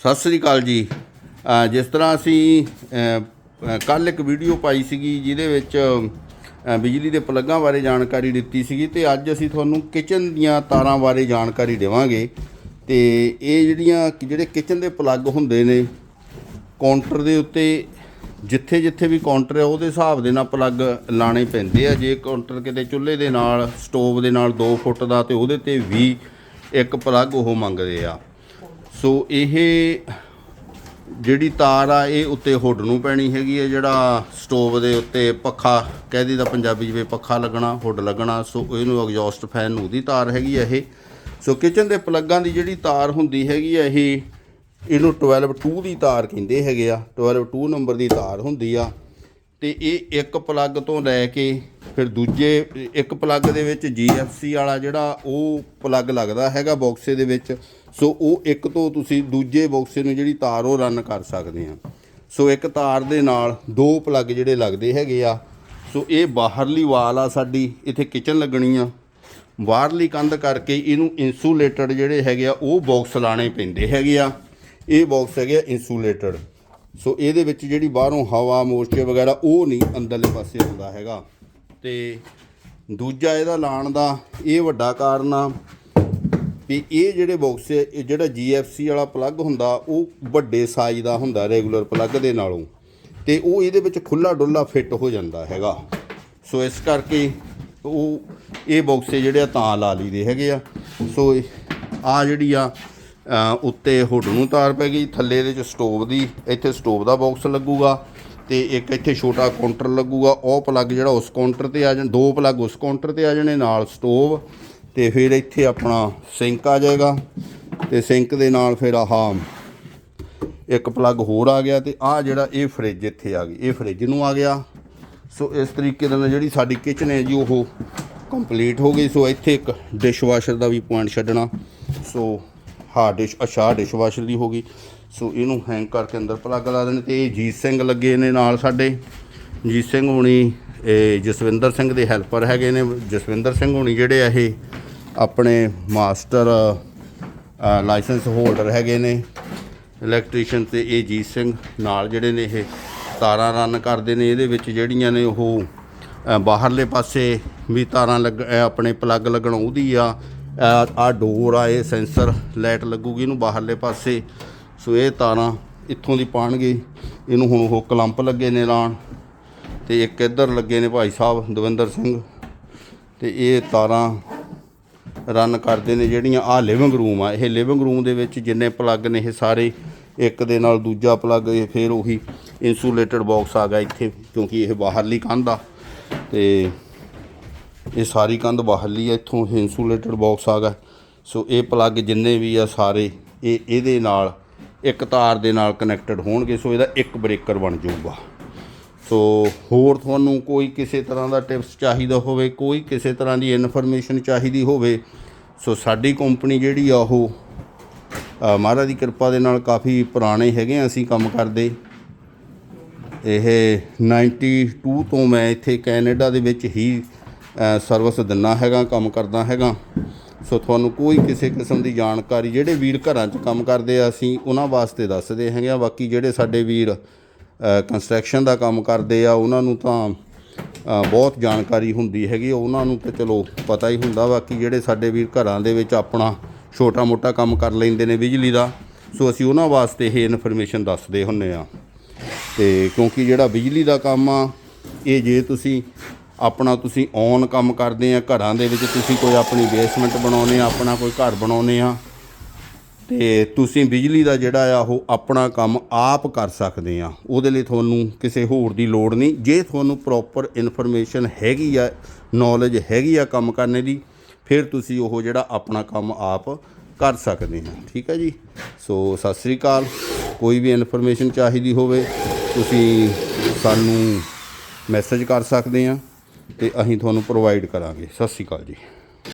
ਸਤਿ ਸ੍ਰੀ ਅਕਾਲ ਜੀ। ਜਿਸ ਤਰ੍ਹਾਂ ਅਸੀਂ ਕੱਲ ਇੱਕ ਵੀਡੀਓ ਪਾਈ ਸੀਗੀ ਜਿਹਦੇ ਵਿੱਚ ਬਿਜਲੀ ਦੇ ਪਲੱਗਾਂ ਬਾਰੇ ਜਾਣਕਾਰੀ ਦਿੱਤੀ ਸੀਗੀ ਤੇ ਅੱਜ ਅਸੀਂ ਤੁਹਾਨੂੰ ਕਿਚਨ ਦੀਆਂ ਤਾਰਾਂ ਬਾਰੇ ਜਾਣਕਾਰੀ ਦੇਵਾਂਗੇ। ਤੇ ਇਹ ਜਿਹੜੀਆਂ ਜਿਹੜੇ ਕਿਚਨ ਦੇ ਪਲੱਗ ਹੁੰਦੇ ਨੇ, ਕਾਊਂਟਰ ਦੇ ਉੱਤੇ, ਜਿੱਥੇ ਜਿੱਥੇ ਵੀ ਕਾਊਂਟਰ ਹੈ, ਉਹਦੇ ਹਿਸਾਬ ਦੇ ਨਾਲ ਪਲੱਗ ਲਾਣੇ ਪੈਂਦੇ ਆ। ਜੇ ਕਾਊਂਟਰ ਕਿਤੇ ਚੁੱਲ੍ਹੇ ਦੇ ਨਾਲ, ਸਟੋਵ ਦੇ ਨਾਲ 2 ਫੁੱਟ ਦਾ ਤੇ ਉਹਦੇ ਤੇ ਵੀ ਇੱਕ ਪਲੱਗ ਉਹ ਮੰਗਦੇ ਆ। ਸੋ ਇਹ ਜਿਹੜੀ ਤਾਰ ਆ, ਇਹ ਉੱਤੇ ਹੁੱਡ ਨੂੰ ਪੈਣੀ ਹੈਗੀ ਹੈ ਜਿਹੜਾ ਸਟੋਵ ਦੇ ਉੱਤੇ ਪੱਖਾ ਕਹਿ ਦਈਦਾ ਪੰਜਾਬੀ ਜਿਵੇਂ ਪੱਖਾ ਲੱਗਣਾ, ਹੁੱਡ ਲੱਗਣਾ, ਸੋ ਇਹਨੂੰ ਐਗਜ਼ੌਸਟ ਫੈਨ ਨੂੰ ਦੀ ਤਾਰ ਹੈਗੀ ਆ ਇਹ। ਸੋ ਕਿਚਨ ਦੇ ਪਲੱਗਾਂ ਦੀ ਜਿਹੜੀ ਤਾਰ ਹੁੰਦੀ ਹੈਗੀ ਆ, ਇਹ ਇਹਨੂੰ 12 2 ਦੀ ਤਾਰ ਕਹਿੰਦੇ ਹੈਗੇ ਆ 12 2 ਨੰਬਰ ਦੀ ਤਾਰ ਹੁੰਦੀ ਆ। ਤੇ ਇਹ ਇੱਕ ਪਲੱਗ ਤੋਂ ਲੈ ਕੇ ਫਿਰ ਦੂਜੇ, ਇੱਕ ਪਲੱਗ ਦੇ ਵਿੱਚ GFC ਵਾਲਾ ਜਿਹੜਾ ਉਹ ਪਲੱਗ ਲੱਗਦਾ ਹੈਗਾ ਬਾਕਸੇ ਦੇ ਵਿੱਚ। ਸੋ ਉਹ ਇੱਕ ਤੋਂ ਤੁਸੀਂ ਦੂਜੇ ਬਾਕਸੇ ਨੂੰ ਜਿਹੜੀ ਤਾਰ ਉਹ ਰਨ ਕਰ ਸਕਦੇ ਆ। ਸੋ ਇੱਕ ਤਾਰ ਦੇ ਨਾਲ ਦੋ ਪਲੱਗ ਜਿਹੜੇ ਲੱਗਦੇ ਹੈਗੇ ਆ। ਸੋ ਇਹ ਬਾਹਰਲੀ ਵਾਲ ਆ ਸਾਡੀ, ਇੱਥੇ ਕਿਚਨ ਲੱਗਣੀ ਆ। ਬਾਹਰਲੀ ਕੰਧ ਕਰਕੇ ਇਹਨੂੰ ਇਨਸੂਲੇਟਡ ਜਿਹੜੇ ਹੈਗੇ ਆ, ਉਹ ਬਾਕਸ ਲਾਣੇ ਪੈਂਦੇ ਹੈਗੇ ਆ। ਇਹ ਬਾਕਸ ਹੈਗੇ ਆ ਇਨਸੂਲੇਟਡ ਸੋ ਇਹਦੇ ਵਿੱਚ ਜਿਹੜੀ ਬਾਹਰੋਂ ਹਵਾ ਮੋਰਚੇ ਵਗੈਰਾ, ਉਹ ਨਹੀਂ ਅੰਦਰਲੇ ਪਾਸੇ ਆਉਂਦਾ ਹੈਗਾ। ਤੇ ਦੂਜਾ ਇਹਦਾ ਲਾਣ ਦਾ ਇਹ ਵੱਡਾ ਕਾਰਨ ਆ। ਵੀ ਇਹ ਜਿਹੜੇ ਬਾਕਸ ਇਹ ਜਿਹੜਾ GFC ਵਾਲਾ ਪਲੱਗ ਹੁੰਦਾ, ਉਹ ਵੱਡੇ ਸਾਈਜ਼ ਦਾ ਹੁੰਦਾ ਰੈਗੂਲਰ ਪਲੱਗ ਦੇ ਨਾਲੋਂ। ਤੇ ਉਹ ਇਹਦੇ ਵਿੱਚ ਖੁੱਲਾ ਡੁੱਲਾ ਫਿੱਟ ਹੋ ਜਾਂਦਾ ਹੈਗਾ। ਸੋ ਇਸ ਕਰਕੇ ਉਹ ਇਹ ਬਾਕਸੇ ਜਿਹੜੇ ਆ ਤਾਂ ਲਾ ਲਈਦੇ ਹੈਗੇ ਆ। ਸੋ ਆ ਜਿਹੜੀ ਆ ਉੱਤੇ ਹੁੱਡ ਨੂੰ ਤਾਰ ਪੈ ਗਈ। ਥੱਲੇ ਇਹਦੇ ਚ ਸਟੋਵ ਦੀ, ਇੱਥੇ ਸਟੋਵ ਦਾ ਬਾਕਸ ਲੱਗੂਗਾ ਤੇ ਇੱਕ ਇੱਥੇ ਛੋਟਾ ਕਾਊਂਟਰ ਲੱਗੂਗਾ। ਉਹ ਪਲੱਗ ਜਿਹੜਾ ਉਸ ਕਾਊਂਟਰ ਤੇ ਆ ਜਾਣ, ਦੋ ਪਲੱਗ ਉਸ ਕਾਊਂਟਰ ਤੇ ਆ ਜਾਣੇ ਨਾਲ ਸਟੋਵ ਤੇ ਫਿਰ ਇੱਥੇ ਆਪਣਾ ਸਿੰਕ ਆ ਜਾਏਗਾ ਤੇ ਸਿੰਕ ਦੇ ਨਾਲ ਫਿਰ ਆਹ ਇੱਕ ਪਲੱਗ ਹੋਰ ਆ ਗਿਆ ਤੇ ਆਹ ਜਿਹੜਾ ਇਹ ਫ੍ਰਿਜ ਇੱਥੇ ਆ ਗਈ। ਇਹ ਫ੍ਰਿਜ ਨੂੰ ਆ ਗਿਆ। ਸੋ ਇਸ ਤਰੀਕੇ ਦੇ ਨਾਲ ਜਿਹੜੀ ਸਾਡੀ ਕਿਚਨ ਹੈ ਜੀ, ਉਹ ਕੰਪਲੀਟ ਹੋ ਗਈ। ਸੋ ਇੱਥੇ ਇੱਕ ਡਿਸ਼ਵਾਸ਼ਰ ਦਾ ਵੀ ਪੁਆਇੰਟ ਛੱਡਣਾ। ਸੋ ਹਾਂ ਡਿਸ਼ ਅੱਛਾ ਡਿਸ਼ਵਾਸ਼ਰ ਦੀ ਹੋ ਗਈ। ਸੋ ਇਹਨੂੰ ਹੈਂਗ ਕਰਕੇ ਅੰਦਰ ਪਲੱਗ ਲਾ ਦੇਣੇ ਤੇ ਇਹ ਜੀਤ ਸਿੰਘ ਲੱਗੇ ਨੇ ਨਾਲ ਸਾਡੇ। ਜੀਤ ਸਿੰਘ ਹੁਣੀ, ਇਹ ਜਸਵਿੰਦਰ ਸਿੰਘ ਦੇ ਹੈਲਪਰ ਹੈਗੇ ਨੇ। ਜਸਵਿੰਦਰ ਸਿੰਘ ਹੁਣੀ ਜਿਹੜੇ ਆ ਇਹ ਆਪਣੇ ਮਾਸਟਰ ਲਾਇਸੈਂਸ ਹੋਲਡਰ ਹੈਗੇ ਨੇ ਇਲੈਕਟ੍ਰੀਸ਼ੀਅਨ ਤੇ ਇਹ ਜੀਤ ਸਿੰਘ ਨਾਲ ਜਿਹੜੇ ਨੇ ਇਹ ਤਾਰਾਂ ਰਨ ਕਰਦੇ ਨੇ, ਇਹਦੇ ਵਿੱਚ ਜਿਹੜੀਆਂ ਨੇ ਉਹ ਬਾਹਰਲੇ ਪਾਸੇ ਵੀ ਤਾਰਾਂ ਲੱਗ ਆਪਣੇ ਪਲੱਗ ਲੱਗਣ ਉਹਦੀ ਆ ਆ ਡੋਰ ਆ, ਇਹ ਸੈਂਸਰ ਲਾਈਟ ਲੱਗੂਗੀ ਇਹਨੂੰ ਬਾਹਰਲੇ ਪਾਸੇ, ਸੋ ਇਹ ਤਾਰਾਂ ਇੱਥੋਂ ਦੀ ਪਾਣਗੇ, ਇਹਨੂੰ ਹੁਣ ਉਹ ਕਲੰਪ ਲੱਗੇ ਨੇ ਲਾਣ ਤੇ ਇੱਕ ਇੱਧਰ ਲੱਗੇ ਨੇ ਭਾਈ ਸਾਹਿਬ ਦਵਿੰਦਰ ਸਿੰਘ, ਤੇ ਇਹ ਤਾਰਾਂ ਰਨ ਕਰਦੇ ਨੇ ਜਿਹੜੀਆਂ ਆ ਲਿਵਿੰਗ ਰੂਮ ਆ, ਇਹ ਲਿਵਿੰਗ ਰੂਮ ਦੇ ਵਿੱਚ ਜਿੰਨੇ ਪਲੱਗ ਨੇ ਇਹ ਸਾਰੇ ਇੱਕ ਦੇ ਨਾਲ ਦੂਜਾ ਪਲੱਗ ਇਹ ਫਿਰ ਉਹੀ ਇਨਸੂਲੇਟਡ ਬਾਕਸ ਆ ਗਿਆ ਇੱਥੇ, ਕਿਉਂਕਿ ਇਹ ਬਾਹਰਲੀ ਕੰਧ ਆ। ਤੇ ਇਹ ਸਾਰੀ ਕੰਧ ਬਾਹਰਲੀ ਆ, ਇੱਥੋਂ ਇਨਸੂਲੇਟਡ ਬਾਕਸ ਆ ਗਿਆ। ਸੋ ਇਹ ਪਲੱਗ ਜਿੰਨੇ ਵੀ ਆ ਸਾਰੇ, ਇਹ ਇਹਦੇ ਨਾਲ, ਇੱਕ ਤਾਰ ਦੇ ਨਾਲ ਕਨੈਕਟਡ ਹੋਣਗੇ ਸੋ ਇਹਦਾ ਇੱਕ ਬ੍ਰੇਕਰ ਬਣ ਜਾਊਗਾ। ਸੋ ਹੋਰ ਤੁਹਾਨੂੰ ਕੋਈ ਕਿਸੇ ਤਰ੍ਹਾਂ ਦਾ ਟਿਪਸ ਚਾਹੀਦਾ ਹੋਵੇ, ਕੋਈ ਕਿਸੇ ਤਰ੍ਹਾਂ ਦੀ ਇਨਫੋਰਮੇਸ਼ਨ ਚਾਹੀਦੀ ਹੋਵੇ, ਸੋ ਸਾਡੀ ਕੰਪਨੀ ਜਿਹੜੀ ਆ ਉਹ ਮਹਾਰਾਜ ਦੀ ਕਿਰਪਾ ਦੇ ਨਾਲ ਕਾਫੀ ਪੁਰਾਣੇ ਹੈਗੇ ਆ ਅਸੀਂ ਕੰਮ ਕਰਦੇ। ਇਹ 92 ਤੋਂ ਮੈਂ ਇੱਥੇ ਕੈਨੇਡਾ ਦੇ ਵਿੱਚ ਹੀ ਸਰਵਿਸ ਦਿੰਦਾ ਹੈਗਾ, ਕੰਮ ਕਰਦਾ ਹੈਗਾ। ਸੋ ਤੁਹਾਨੂੰ ਕੋਈ ਕਿਸੇ ਕਿਸਮ ਦੀ ਜਾਣਕਾਰੀ, ਜਿਹੜੇ ਵੀਰ ਘਰਾਂ 'ਚ ਕੰਮ ਕਰਦੇ ਆ, ਅਸੀਂ ਉਹਨਾਂ ਵਾਸਤੇ ਦੱਸਦੇ ਹੈਗੇ ਆ। ਬਾਕੀ ਜਿਹੜੇ ਸਾਡੇ ਵੀਰ ਕੰਸਟਰਕਸ਼ਨ ਦਾ ਕੰਮ ਕਰਦੇ ਆ, ਉਹਨਾਂ ਨੂੰ ਤਾਂ ਬਹੁਤ ਜਾਣਕਾਰੀ ਹੁੰਦੀ ਹੈਗੀ। ਉਹਨਾਂ ਨੂੰ ਤਾਂ ਚਲੋ ਪਤਾ ਹੀ ਹੁੰਦਾ ਵਾ ਕਿ ਜਿਹੜੇ ਸਾਡੇ ਵੀਰ ਘਰਾਂ ਦੇ ਵਿੱਚ ਆਪਣਾ ਛੋਟਾ ਮੋਟਾ ਕੰਮ ਕਰ ਲੈਂਦੇ ਨੇ ਬਿਜਲੀ ਦਾ। ਸੋ ਅਸੀਂ ਉਹਨਾਂ ਵਾਸਤੇ ਇਹ ਇਨਫੋਰਮੇਸ਼ਨ ਦੱਸਦੇ ਹੁੰਨੇ ਆ। ਤੇ ਕਿਉਂਕਿ ਜਿਹੜਾ ਬਿਜਲੀ ਦਾ ਕੰਮ ਆ, ਇਹ ਜੇ ਤੁਸੀਂ ਆਪਣਾ ਤੁਸੀਂ ਔਨ ਕੰਮ ਕਰਦੇ ਆ, ਘਰਾਂ ਦੇ ਵਿੱਚ ਤੁਸੀਂ ਕੋਈ ਆਪਣੀ ਬੇਸਮੈਂਟ ਬਣਾਉਨੇ ਆ, ਆਪਣਾ ਕੋਈ ਘਰ ਬਣਾਉਨੇ ਆ ਤੇ ਤੁਸੀਂ ਬਿਜਲੀ ਦਾ ਜਿਹੜਾ ਆ, ਉਹ ਆਪਣਾ ਕੰਮ ਆਪ ਕਰ ਸਕਦੇ ਆ। ਉਹਦੇ ਲਈ ਤੁਹਾਨੂੰ ਕਿਸੇ ਹੋਰ ਦੀ ਲੋੜ ਨਹੀਂ। ਜੇ ਤੁਹਾਨੂੰ ਪ੍ਰੋਪਰ ਇਨਫੋਰਮੇਸ਼ਨ ਹੈਗੀ ਆ ਨੌਲੇਜ ਹੈਗੀ ਆ ਕੰਮ ਕਰਨੇ ਦੀ, ਫਿਰ ਤੁਸੀਂ ਉਹ ਜਿਹੜਾ ਆਪਣਾ ਕੰਮ ਆਪ ਕਰ ਸਕਦੇ ਹਾਂ ਠੀਕ ਹੈ ਜੀ? ਸੋ, ਸਤਿ ਸ੍ਰੀ ਅਕਾਲ। ਕੋਈ ਵੀ ਇਨਫੋਰਮੇਸ਼ਨ ਚਾਹੀਦੀ ਹੋਵੇ, ਤੁਸੀਂ ਸਾਨੂੰ ਮੈਸੇਜ ਕਰ ਸਕਦੇ ਆ ਤੇ ਅਸੀਂ ਤੁਹਾਨੂੰ ਪ੍ਰੋਵਾਈਡ ਕਰਾਂਗੇ। ਸਤਿ ਸ੍ਰੀ ਅਕਾਲ ਜੀ।